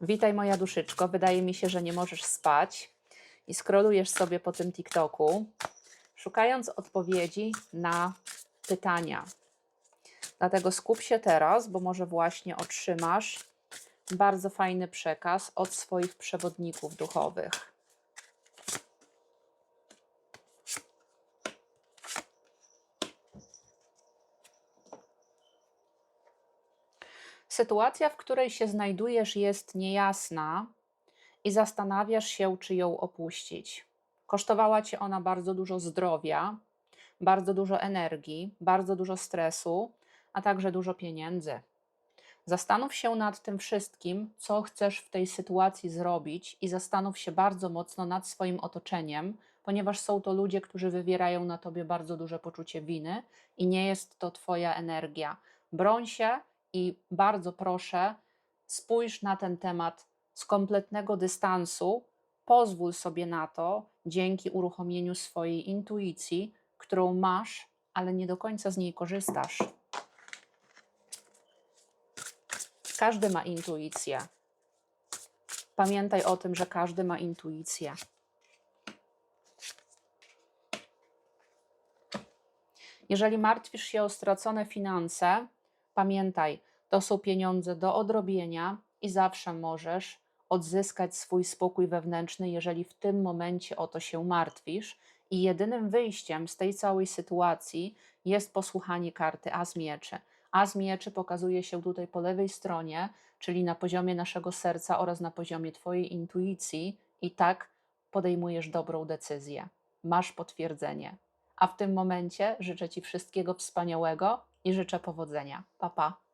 Witaj moja duszyczko. Wydaje mi się, że nie możesz spać i skrolujesz sobie po tym TikToku, szukając odpowiedzi na pytania. Dlatego skup się teraz, bo może właśnie otrzymasz bardzo fajny przekaz od swoich przewodników duchowych. Sytuacja, w której się znajdujesz, jest niejasna i zastanawiasz się, czy ją opuścić. Kosztowała cię ona bardzo dużo zdrowia, bardzo dużo energii, bardzo dużo stresu, a także dużo pieniędzy. Zastanów się nad tym wszystkim, co chcesz w tej sytuacji zrobić, i zastanów się bardzo mocno nad swoim otoczeniem, ponieważ są to ludzie, którzy wywierają na tobie bardzo duże poczucie winy i nie jest to Twoja energia. Broń się i bardzo proszę, spójrz na ten temat z kompletnego dystansu. Pozwól sobie na to dzięki uruchomieniu swojej intuicji, którą masz, ale nie do końca z niej korzystasz. Każdy ma intuicję. Pamiętaj o tym, że każdy ma intuicję. Jeżeli martwisz się o stracone finanse, pamiętaj, to są pieniądze do odrobienia i zawsze możesz odzyskać swój spokój wewnętrzny, jeżeli w tym momencie o to się martwisz. I jedynym wyjściem z tej całej sytuacji jest posłuchanie karty As Mieczy. As Mieczy pokazuje się tutaj po lewej stronie, czyli na poziomie naszego serca oraz na poziomie Twojej intuicji, i tak podejmujesz dobrą decyzję. Masz potwierdzenie. A w tym momencie życzę Ci wszystkiego wspaniałego i życzę powodzenia. Pa, pa.